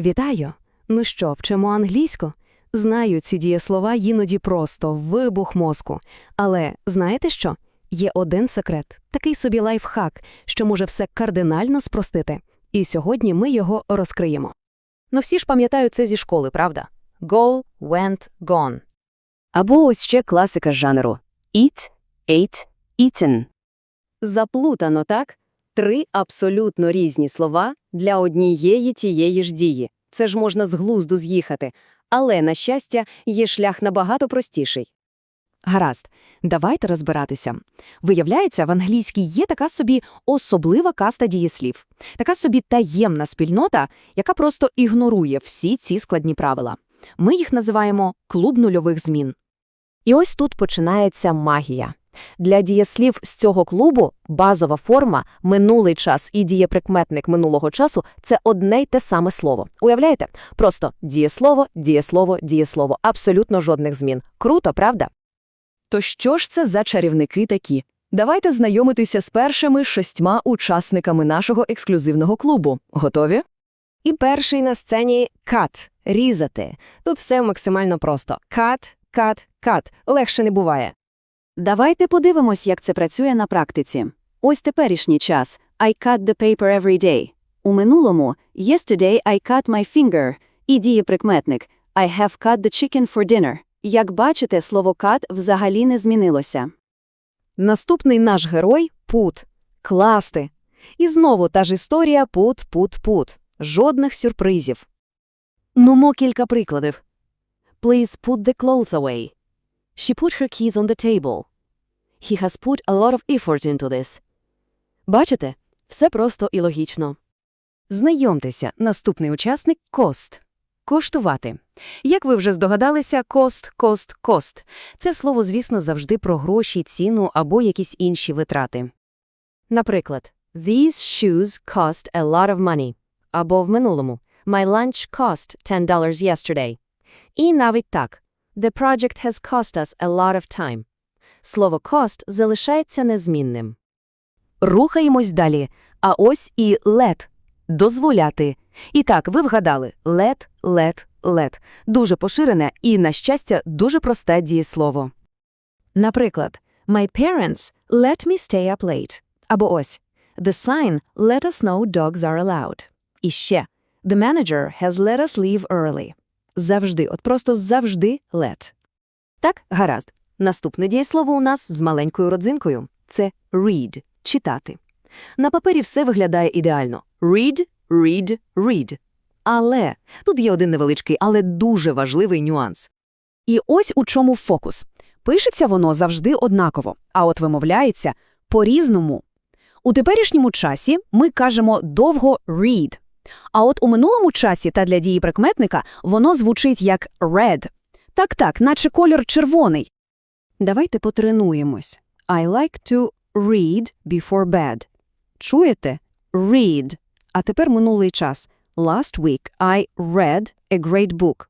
Вітаю! Ну що, вчимо англійську? Знаю, ці дієслова іноді просто вибух мозку. Але знаєте що? Є один секрет, такий собі лайфхак, що може все кардинально спростити. І сьогодні ми його розкриємо. Ну всі ж пам'ятають це зі школи, правда? Go, went, gone. Або ось ще класика жанру eat, ate, eaten. Заплутано, так? Три абсолютно різні слова для однієї тієї ж дії. Це ж можна з глузду з'їхати. Але, на щастя, є шлях набагато простіший. Гаразд, давайте розбиратися. Виявляється, в англійській є така собі особлива каста дієслів, така собі таємна спільнота, яка просто ігнорує всі ці складні правила. Ми їх називаємо клуб нульових змін. І ось тут починається магія. Для дієслів з цього клубу базова форма, минулий час і дієприкметник минулого часу – це одне й те саме слово. Уявляєте? Просто дієслово, дієслово, дієслово. Абсолютно жодних змін. Круто, правда? То що ж це за чарівники такі? Давайте знайомитися з першими шістьма учасниками нашого ексклюзивного клубу. Готові? І перший на сцені – cut – різати. Тут все максимально просто. Cut, cut, cut. Легше не буває. Давайте подивимось, як це працює на практиці. Ось теперішній час. I cut the paper every day. У минулому yesterday I cut my finger. І дієприкметник I have cut the chicken for dinner. Як бачите, слово cut взагалі не змінилося. Наступний наш герой – пут. Класти. І знову та ж історія пут, пут, пут. Жодних сюрпризів. Нумо кілька прикладів. Please put the clothes away. She put her keys on the table. He has put a lot of effort into this. Бачите? Все просто і логічно. Знайомтеся, наступний учасник – кост. Коштувати. Як ви вже здогадалися, кост, кост, кост. Це слово, звісно, завжди про гроші, ціну або якісь інші витрати. Наприклад, These shoes cost a lot of money. Або в минулому My lunch cost $10 yesterday. І навіть так. The project has cost us a lot of time. Слово cost залишається незмінним. Рухаємось далі. А ось і let – дозволяти. І так, ви вгадали – let, let, let. Дуже поширене і, на щастя, дуже просте дієслово. Наприклад, My parents let me stay up late. Або ось The sign let us know dogs are allowed. І ще The manager has let us leave early. Завжди, от просто завжди let. Так, гаразд. Наступне дієслово у нас з маленькою родзинкою. Це read – читати. На папері все виглядає ідеально. Read, read, read. Але тут є один невеличкий, але дуже важливий нюанс. І ось у чому фокус. Пишеться воно завжди однаково, а от вимовляється по-різному. У теперішньому часі ми кажемо довго read, а от у минулому часі та для дії прикметника воно звучить як red. Так-так, наче кольор червоний. Давайте потренуємось. I like to read before bed. Чуєте? Read. А тепер минулий час. Last week I read a great book.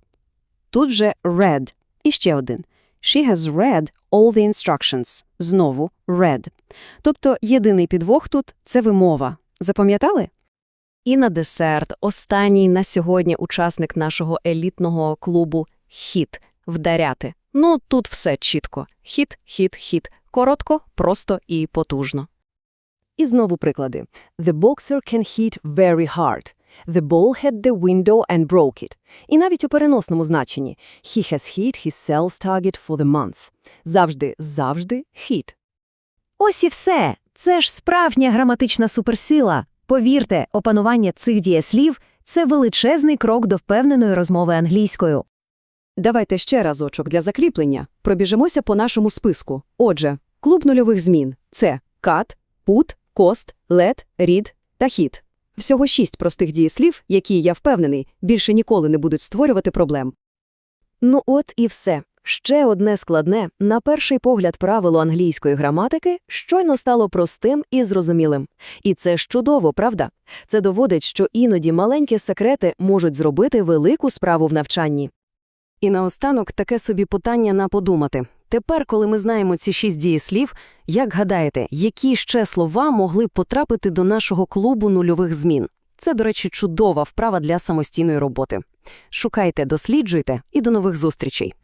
Тут вже read. І ще один. She has read all the instructions. Знову read. Тобто єдиний підвох тут – це вимова. Запам'ятали? І на десерт останній на сьогодні учасник нашого елітного клубу – хіт – вдаряти. Ну, тут все чітко. Хіт, хіт, хіт. Коротко, просто і потужно. І знову приклади. The boxer can hit very hard. The ball hit the window and broke it. І навіть у переносному значенні. He has hit his sales target for the month. Завжди, завжди hit. Ось і все. Це ж справжня граматична суперсила. Повірте, опанування цих дієслів – це величезний крок до впевненої розмови англійською. Давайте ще разочок для закріплення. Пробіжимося по нашому списку. Отже, клуб нульових змін – це cut, put, cost, let, read та hit. Всього шість простих дієслів, які, я впевнений, більше ніколи не будуть створювати проблем. Ну от і все. Ще одне складне, на перший погляд правило англійської граматики щойно стало простим і зрозумілим. І це ж чудово, правда? Це доводить, що іноді маленькі секрети можуть зробити велику справу в навчанні. І наостанок таке собі питання на подумати. Тепер, коли ми знаємо ці шість дієслів, як гадаєте, які ще слова могли б потрапити до нашого клубу нульових змін? Це, до речі, чудова вправа для самостійної роботи. Шукайте, досліджуйте і до нових зустрічей!